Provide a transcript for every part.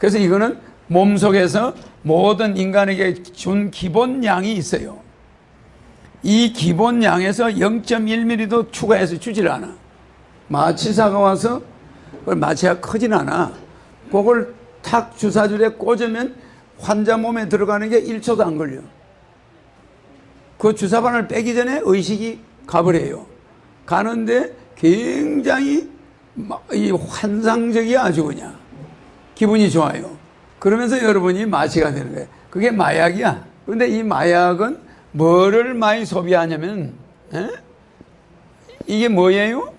그래서 이거는 몸 속에서 모든 인간에게 준 기본 양이 있어요. 이 기본 양에서 0.1mm도 추가해서 주질 않아. 마취사가 와서 그걸 마취가 크진 않아. 그걸 탁 주사줄에 꽂으면 환자 몸에 들어가는 게 1초도 안 걸려. 그 주사바늘 빼기 전에 의식이 가버려요. 가는데 굉장히 환상적이야 아주 그냥 기분이 좋아요. 그러면서 여러분이 마취가 되는 거예요. 그게 마약이야. 그런데 이 마약은 뭐를 많이 소비하냐면 에? 이게 뭐예요?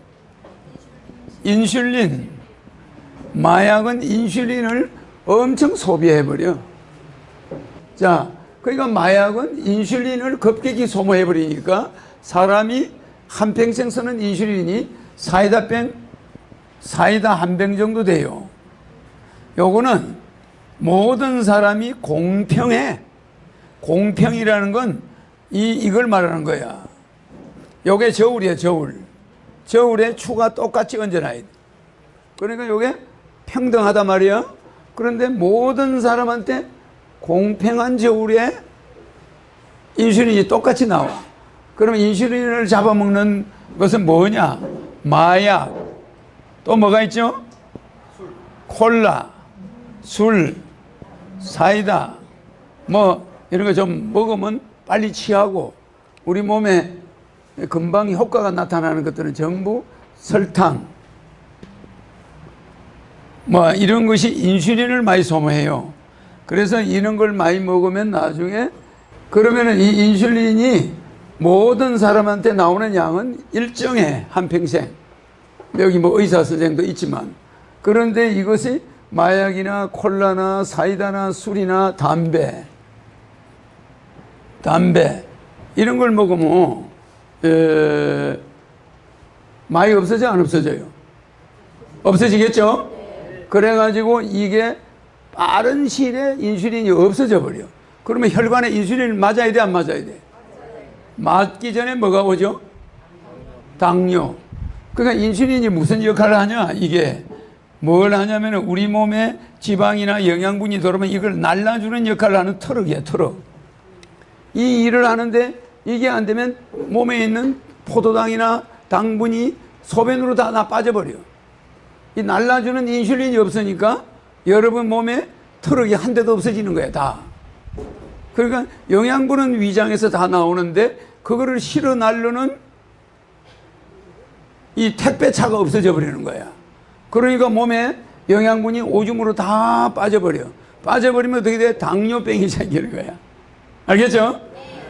인슐린. 마약은 인슐린을 엄청 소비해버려. 자, 그러니까 마약은 인슐린을 급격히 소모해버리니까 사람이 한평생 쓰는 인슐린이 사이다 병, 사이다 한 병 정도 돼요. 요거는 모든 사람이 공평해. 공평이라는 건 이, 이걸 말하는 거야. 요게 저울이야, 저울. 저울에 추가 똑같이 얹어놔야 돼. 그러니까 요게 평등하단 말이야. 그런데 모든 사람한테 공평한 저울에 인슐린이 똑같이 나와. 그러면 인슐린을 잡아먹는 것은 뭐냐? 마약. 또 뭐가 있죠? 콜라, 술, 사이다. 뭐 이런 거 좀 먹으면 빨리 취하고 우리 몸에 금방 효과가 나타나는 것들은 전부 설탕, 뭐 이런 것이 인슐린을 많이 소모해요. 그래서 이런 걸 많이 먹으면 나중에 그러면은 이 인슐린이 모든 사람한테 나오는 양은 일정해 한 평생. 여기 뭐 의사 선생도 있지만 그런데 이것이 마약이나 콜라나 사이다나 술이나 담배, 담배 이런 걸 먹으면 에, 많이 없어져 안 없어져요? 없어지겠죠? 그래가지고 이게 빠른 시일에 인슐린이 없어져 버려. 그러면 혈관에 인슐린을 맞아야 돼, 안 맞아야 돼? 맞기 전에 뭐가 오죠? 당뇨. 그러니까 인슐린이 무슨 역할을 하냐? 이게 뭘 하냐면 우리 몸에 지방이나 영양분이 들어오면 이걸 날라주는 역할을 하는 트럭이야, 트럭. 이 일을 하는데 이게 안 되면 몸에 있는 포도당이나 당분이 소변으로 다나 빠져버려. 이 날라주는 인슐린이 없으니까 여러분 몸에 트럭이 한 대도 없어지는 거야, 다. 그러니까 영양분은 위장에서 다 나오는데 그거를 실어 날르는 이 택배차가 없어져 버리는 거야. 그러니까 몸에 영양분이 오줌으로 다 빠져버려. 빠져버리면 어떻게 돼? 당뇨병이 생기는 거야. 알겠죠?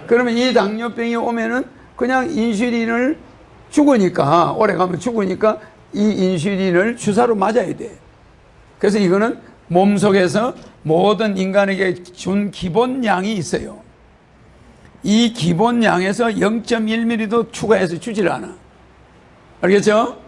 그러면 이 당뇨병이 오면은 그냥 인슐린을 죽으니까, 오래 가면 죽으니까 이 인슐린을 주사로 맞아야 돼. 그래서 이거는 몸 속에서 모든 인간에게 준 기본 양이 있어요. 이 기본 양에서 0.1mm도 추가해서 주질 않아. 알겠죠?